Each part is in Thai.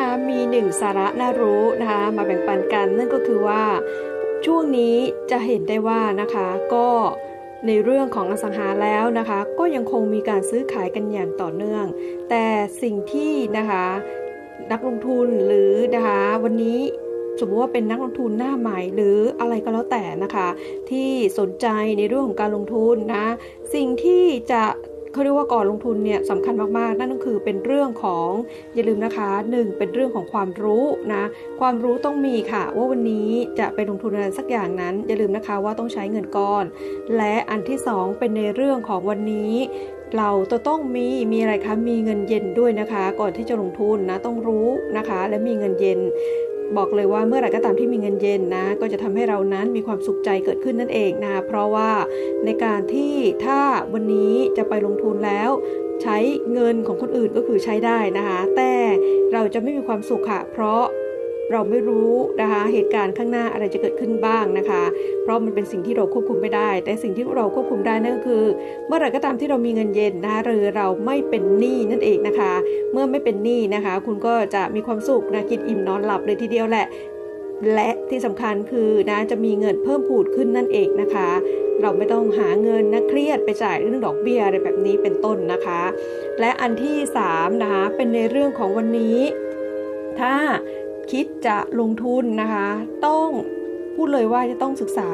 นะคะมีหนึ่งสาระน่ารู้นะคะมาแบ่งปันกันนั่นก็คือว่าช่วงนี้จะเห็นได้ว่านะคะก็ในเรื่องของอสังหาแล้วนะคะ ก็ยังคงมีการซื้อขายกันอย่างต่อเนื่อง แต่สิ่งที่นะคะนักลงทุนหรือนะคะวันนี้สมมติว่าเป็นนักลงทุนหน้าใหม่หรืออะไรก็แล้วแต่นะคะ ที่สนใจในเรื่องของการลงทุนนะ สิ่งที่จะ เขาเรียกว่าก่อนลงทุนเนี่ยสำคัญมากๆ นั่นก็คือเป็นเรื่องของอย่าลืมนะคะหนึ่งเป็นเรื่องของความรู้นะความรู้ต้องมีค่ะ ว่าวันนี้จะไปลงทุนอะไรสักอย่างนั้น อย่าลืมนะคะว่าต้องใช้เงินก้อน และอันที่สองเป็นในเรื่องของวันนี้เราต้องมีมีอะไรคะมีเงินเย็นด้วยนะคะ ก่อนที่จะลงทุนนะต้องรู้นะคะ และมีเงินเย็น บอกเลยว่าเมื่อไหร่ก็ตามที่มีเงินเย็นนะ ก็จะทำให้เรานั้นมีความสุขใจเกิดขึ้นนั่นเองนะเพราะว่าในการที่ถ้าวันนี้จะไปลงทุนแล้วใช้เงินของคนอื่นก็คือใช้ได้นะคะ แต่เราจะไม่มีความสุขค่ะ เพราะ เราไม่รู้นะคะเหตุการณ์ข้างหน้าอะไรจะเกิดขึ้นบ้างนะคะ เพราะมันเป็นสิ่งที่เราควบคุมไม่ได้ แต่สิ่งที่เราควบคุมได้นั่นก็คือ เมื่อไหร่ก็ตามที่เรามีเงินเย็นนะหรือเราไม่เป็นหนี้นั่นเองนะคะ เมื่อไม่เป็นหนี้นะคะ คุณก็จะมีความสุขนะกินอิ่มนอนหลับเลยทีเดียวแหละ และที่สำคัญคือนะจะมีเงินเพิ่มพูดขึ้นนั่นเองนะคะ เราไม่ต้องหาเงินนะเครียดไปจ่ายเรื่องดอกเบี้ยอะไรแบบนี้เป็นต้นนะคะ และอันที่3นะคะเป็นในเรื่องของวันนี้ ถ้า คิดจะลงทุนนะคะ ต้องพูดเลยว่าจะต้องศึกษา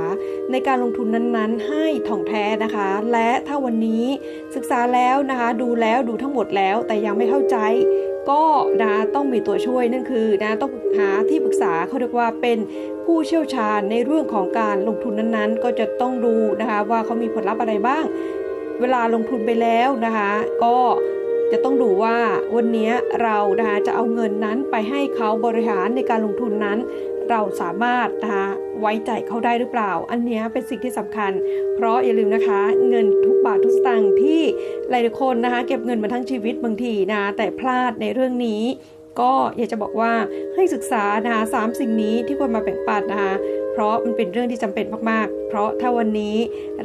ในการลงทุนนั้นๆ ให้ถ่องแท้นะคะ และถ้าวันนี้ศึกษาแล้วนะคะ ดูแล้วดูทั้งหมดแล้วแต่ยังไม่เข้าใจ ก็นะต้องมีตัวช่วยนั่นคือนะต้องหาที่ปรึกษาเขาเรียกว่าเป็นผู้เชี่ยวชาญในเรื่องของการลงทุนนั้นๆ ก็จะต้องดูนะคะว่าเขามีผลลัพธ์อะไรบ้าง เวลาลงทุนไปแล้วนะคะ ก็ จะต้องดูว่าวันนี้เรานะคะจะเอาเงินนั้นไปให้เขาบริหารในการลงทุนนั้น เราสามารถนะคะไว้ใจเขาได้หรือเปล่า อันนี้เป็นสิ่งที่สำคัญ เพราะอย่าลืมนะคะ เงินทุกบาททุกสตางค์ที่หลายคนนะคะเก็บเงินมาทั้งชีวิตบางทีนะแต่พลาดในเรื่องนี้ ก็อยากจะบอกว่าให้ศึกษานะคะสามสิ่งนี้ที่ควรมาแบ่งปันนะคะ เพราะมันเป็นเรื่องที่จำเป็นมากๆ เพราะถ้าวันนี้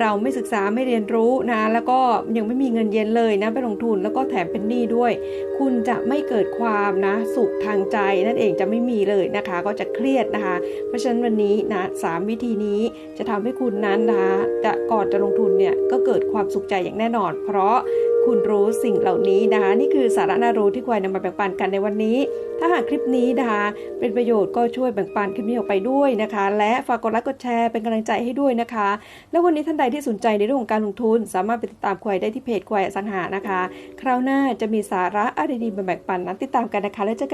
เราไม่ศึกษาไม่เรียนรู้นะ แล้วก็ยังไม่มีเงินเย็นเลยนะไปลงทุนแล้วก็แถมเป็นหนี้ด้วย คุณจะไม่เกิดความนะสุขทางใจนั่นเองจะไม่มีเลยนะคะ ก็จะเครียดนะคะ เพราะฉะนั้นวันนี้นะสามวิธีนี้จะทำให้คุณนั้นนะคะจะก่อนจะลงทุนเนี่ยก็เกิดความสุขใจอย่างแน่นอน เพราะคุณรู้สิ่งเหล่านี้นะคะ นี่คือสาระน่ารู้ที่ควรนำมาแบ่งปันกันในวันนี้ ถ้าหากคลิปนี้นะคะ เป็นประโยชน์ก็ช่วยแบ่งปันคลิปนี้ออกไปด้วยนะคะ และฝากกดไลค์กดแชร์เป็นกำลังใจให้ด้วยนะคะ แล้ววันนี้ท่านใดที่สนใจในเรื่องของการลงทุน สามารถไปติดตามควายได้ที่เพจควายสังหานะคะ คราวหน้าจะมีสาระอะไรดีมาแบ่งปันนั้นติดตามกันนะคะแล้วเจอกัน